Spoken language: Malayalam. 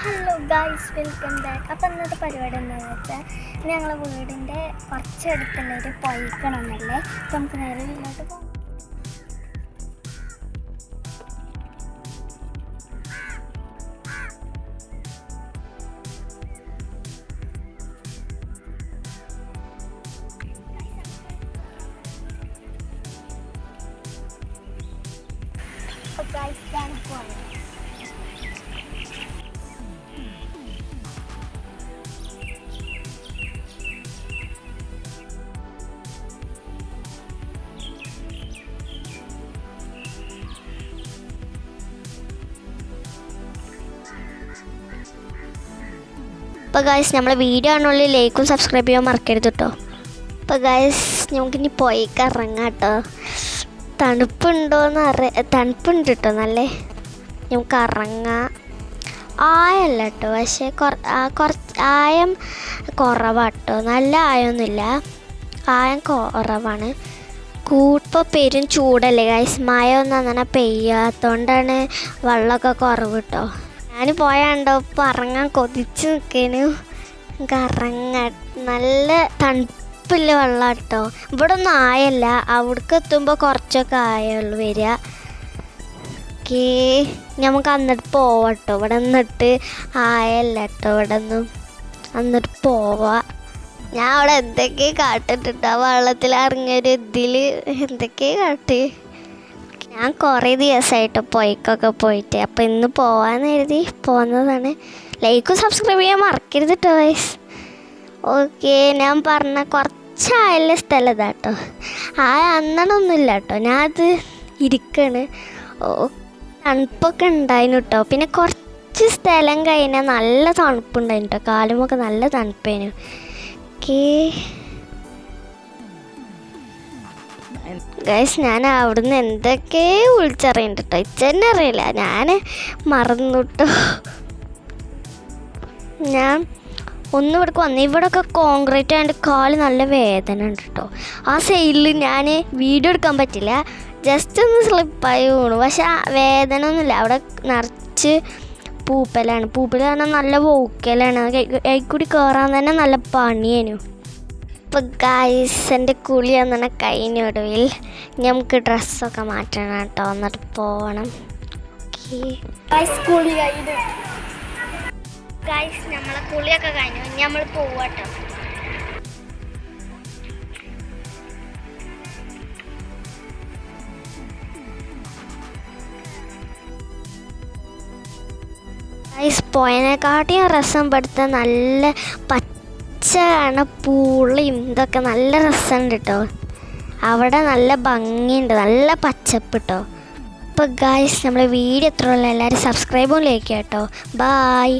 ഹലോ ഗായ്സ് വെൽക്കം ബാക്ക് അപ്പം ഇന്നത്തെ പരിപാടി എന്താണെന്ന് വെച്ചാൽ ഞങ്ങളെ വീടിന്റെ കുറച്ചടുത്തുള്ള ഒരു പൊയ്ക്കണമെന്നല്ലേ അപ്പം നമുക്ക് നേരെ വീട്ടിലോട്ട് പോകാം അപ്പോൾ ഗായ്സ് ഞാൻ അപ്പോൾ ഗായ്സ് നമ്മളെ വീഡിയോ ആണുള്ളിൽ ലൈക്കും സബ്സ്ക്രൈബ് ചെയ്യാൻ മറക്കരുത് കേട്ടോ അപ്പോൾ ഗായ്സ് നമുക്കിനി പോയിക്ക് ഇറങ്ങാം കേട്ടോ തണുപ്പുണ്ടോയെന്ന് അറി തണുപ്പുണ്ട് കേട്ടോ നല്ലേ? നമുക്ക് ഇറങ്ങാം. ആയല്ല കേട്ടോ പക്ഷേ കുറച്ച് ആയം കുറവാട്ടോ നല്ല ആയമൊന്നുമില്ല ആയം കുറവാണ്. കൂട്ടിപ്പോൾ പെരും ചൂടല്ലേ ഗൈസ് മഴ ഒന്നും അങ്ങനെ പെയ്യാത്തോണ്ടാണ് വെള്ളമൊക്കെ കുറവ് കേട്ടോ ഞാൻ പോയാണ്ടോ ഇപ്പം ഇറങ്ങാൻ കൊതിച്ച് നിൽക്കേനു ഇറങ്ങാൻ നല്ല തണുപ്പില്ല വെള്ളം കേട്ടോ ഇവിടെ ഒന്നും ആയല്ല. അവിടേക്ക് എത്തുമ്പോൾ കുറച്ചൊക്കെ ആയുള്ളൂ വരിക. ഓക്കേ. നമുക്ക് അന്നിട്ട് പോവാട്ടോ. ഇവിടെ നിന്നിട്ട് ആയല്ല കേട്ടോ ഇവിടെ ഒന്നും അന്നിട്ട് പോവാ. ഞാൻ അവിടെ എന്തൊക്കെ കാട്ടിട്ടുണ്ട്. ആ വെള്ളത്തിൽ ഇറങ്ങിയൊരു ഇതിൽ എന്തൊക്കെ കാട്ടി. ഞാൻ കുറേ ദിവസമായിട്ട് പോയിക്കൊക്കെ പോയിട്ട്. അപ്പോൾ ഇന്ന് പോവാന്ന് കരുതി പോകുന്നതാണ് ലൈക്കും സബ്സ്ക്രൈബ് ചെയ്യാൻ മറക്കരുത് കേട്ടോ വൈസ് ഓക്കെ ഞാൻ പറഞ്ഞ കുറച്ചായുള്ള സ്ഥലം കേട്ടോ ആ അന്നണൊന്നുമില്ല കേട്ടോ ഞാനത് ഇരിക്കണ്. ഓ തണുപ്പൊക്കെ ഉണ്ടായിരുന്നു കേട്ടോ പിന്നെ കുറച്ച് സ്ഥലം കഴിഞ്ഞാൽ നല്ല തണുപ്പുണ്ടായിരുന്നു കേട്ടോ കാലുമൊക്കെ നല്ല തണുപ്പേനു. ഓക്കേ ഗൈസ് ഞാൻ അവിടുന്ന് എന്തൊക്കെ വിളിച്ചറിയുന്നുണ്ട് കേട്ടോ ഇച്ചെന്നെ അറിയില്ല. ഞാൻ മറന്നുട്ടോ. ഞാൻ ഒന്ന് വന്ന് വന്നു. ഇവിടെയൊക്കെ കോൺക്രീറ്റ് ആയതുകൊണ്ട് കാൽ നല്ല വേദന ഉണ്ട് കേട്ടോ ആ സൈഡിൽ ഞാൻ വീഡിയോ എടുക്കാൻ പറ്റില്ല. ജസ്റ്റ് ഒന്ന് സ്ലിപ്പായി വീണു. പക്ഷെ വേദന ഒന്നുമില്ല. അവിടെ നിറച്ച് പൂപ്പലാണ്. പൂപ്പൽ പറഞ്ഞാൽ നല്ല വോക്കലാണ്. കൂടി കയറാൻ തന്നെ നല്ല പണിയേനു. ഇപ്പോൾ ഗായ്സ് എന്റെ കുളി അങ്ങനെ കഴിഞ്ഞ ഒടുവിൽ നമുക്ക് ഡ്രസ്സൊക്കെ മാറ്റണം കേട്ടോ. എന്നിട്ട് പോകണം ഓക്കേ ഗായ്സ് കുളി കഴിഞ്ഞു. നമ്മളെ കുളിയൊക്കെ കഴിഞ്ഞു. ഇനി നമ്മൾ പോവാട്ടോ ഗായ്സ് പോയതിനെക്കാട്ടിയും രസം പെടുത്ത നല്ല പച്ച കാണ പൂളിയും ഇതൊക്കെ നല്ല രസമുണ്ട് കേട്ടോ അവിടെ നല്ല ഭംഗിയുണ്ട് നല്ല പച്ചപ്പ് കേട്ടോ അപ്പോൾ ഗായ്സ് നമ്മളെ വീഡിയോ എത്ര ഉള്ള. എല്ലാവരും സബ്സ്ക്രൈബും ലൈക്ക് കേട്ടോ ബായ്